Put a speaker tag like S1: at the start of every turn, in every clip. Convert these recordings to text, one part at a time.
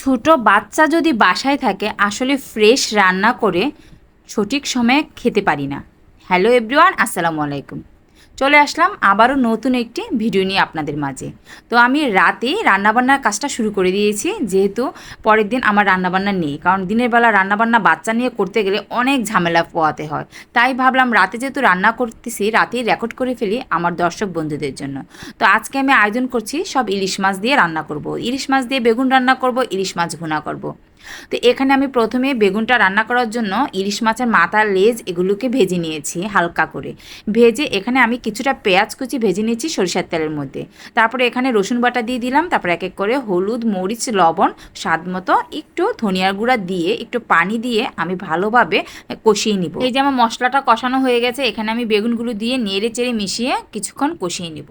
S1: ছোট বাচ্চা যদি বাসায় থাকে, আসলে ফ্রেশ রান্না করে সঠিক সময়ে খেতে পারি না। হ্যালো এভরিওয়ান আসসালামু আলাইকুম। চলে আসলাম আবারও নতুন একটি ভিডিও নিয়ে আপনাদের মাঝে। তো আমি রাতে রান্নাবান্নার কাজটা শুরু করে দিয়েছি, যেহেতু পরের দিন আমার রান্নাবান্না নেই। কারণ দিনের বেলা রান্নাবান্না বাচ্চা নিয়ে করতে গেলে অনেক ঝামেলা পোয়াতে হয়। তাই ভাবলাম রাতে যেহেতু রান্না করতেছি, রাতেই রেকর্ড করে ফেলি আমার দর্শক বন্ধুদের জন্য। তো আজকে আমি আয়োজন করছি সব ইলিশ মাছ দিয়ে রান্না করব। ইলিশ মাছ দিয়ে বেগুন রান্না করব, ইলিশ মাছ ভুনা করব। তো এখানে আমি প্রথমে বেগুনটা রান্না করার জন্য ইলিশ মাছের মাথা লেজ এগুলোকে ভেজে নিয়েছি হালকা করে। ভেজে এখানে আমি কিছুটা পেঁয়াজ কুচি ভেজে নিয়েছি সরিষার তেলের মধ্যে। তারপরে এখানে রসুন বাটা দিয়ে দিলাম, তারপরে এক এক করে হলুদ, মরিচ, লবণ, স্বাদ মতো একটু ধনিয়ার গুঁড়া দিয়ে, একটু পানি দিয়ে আমি ভালোভাবে কষিয়ে নিব। এই যে আমার মশলাটা কষানো হয়ে গেছে, এখানে আমি বেগুনগুলো দিয়ে নেড়ে চেড়ে মিশিয়ে কিছুক্ষণ কষিয়ে নিব।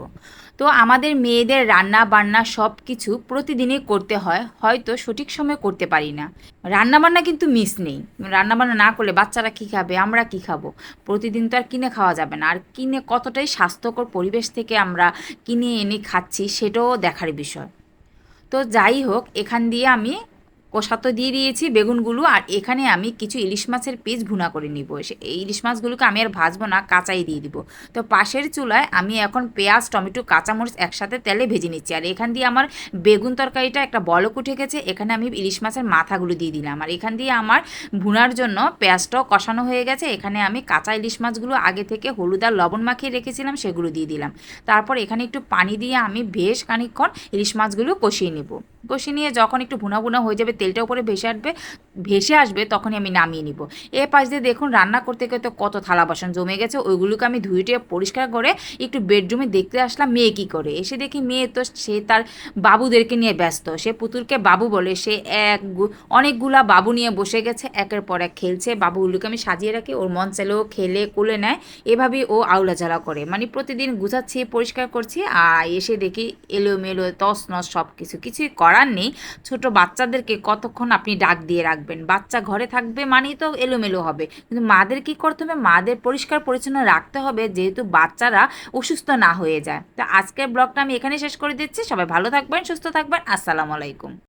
S1: তো আমাদের মেয়েদের রান্না বান্না সব কিছু প্রতিদিনই করতে হয়, হয়তো সঠিক সময় করতে পারি না। রান্নাবান্না কিন্তু মিস নেই। রান্নাবান্না না করলে বাচ্চারা কী খাবে, আমরা কী খাব? প্রতিদিন তো আর কিনে খাওয়া যাবে না। আর কিনে কতটাই স্বাস্থ্যকর পরিবেশ থেকে আমরা কিনে এনে খাচ্ছি, সেটাও দেখার বিষয়। তো যাই হোক, এখান দিয়ে আমি কষা তো দিয়ে দিয়েছি, বেগুনগুলো, আর এখানে আমি কিছু ইলিশ মাছের পিস ভুনা করে নিব। এই ইলিশ মাছগুলোকে আমি আর ভাজবো না, কাঁচাই দিয়ে দিব। তো পাশের চুলায় আমি এখন পেঁয়াজ, টমেটো, কাঁচামরিচ একসাথে তেলে ভেজে নিচ্ছি। আর এখান দিয়ে আমার বেগুন তরকারিটা একটা বলক উঠে গেছে, এখানে আমি ইলিশ মাছের মাথাগুলো দিয়ে দিলাম। আর এখান দিয়ে আমার ভুনার জন্য পেঁয়াজটাও কষানো হয়ে গেছে, এখানে আমি কাঁচা ইলিশ মাছগুলো আগে থেকে হলুদ আর লবণ মাখিয়ে রেখেছিলাম, সেগুলো দিয়ে দিলাম। তারপর এখানে একটু পানি দিয়ে আমি বেশ খানিকক্ষণ ইলিশ মাছগুলো কষিয়ে নেব। কষিয়ে নিয়ে যখন একটু ভুনা ভুনা হয়ে যাবে, তেলটা উপরে ভেসে আসবে ভেসে আসবে তখনই আমি নামিয়ে নিব। এ পাশ দিয়ে দেখুন রান্না করতে করতে কত থালা বাসন জমে গেছে, ওইগুলোকে আমি ধুয়ে পরিষ্কার করে একটু বেডরুমে দেখতে আসলাম মেয়ে কী করে। এসে দেখি মেয়ে তো সে তার বাবুদেরকে নিয়ে ব্যস্ত। সে পুতুলকে বাবু বলে, সে এক অনেকগুলা বাবু নিয়ে বসে গেছে, একের পর এক খেলছে, বাবুগুলোকে আমি সাজিয়ে রাখি, ওর মন চাইলেও খেলে কোলে নেয়, এভাবেই ও আউলা করে। মানে প্রতিদিন গুছাচ্ছি, পরিষ্কার করছি আর এসে দেখি এলোমেলো তস নস সব কিছু কিছুই করার নেই। ছোট বাচ্চাদেরকে কতক্ষণ আপনি ডাক দিয়ে রাখবেন? বাচ্চা ঘরে থাকবে মানেই তো এলোমেলো হবে। কিন্তু মাদের কি করতে হবে? মাদের পরিষ্কার পরিচ্ছন্ন রাখতে হবে যেহেতু বাচ্চারা অসুস্থ না হয়ে যায়। তো আজকের ব্লগটা আমি এখানে শেষ করে দিচ্ছি। সবাই ভালো থাকবেন, সুস্থ থাকবেন। আসসালামু আলাইকুম।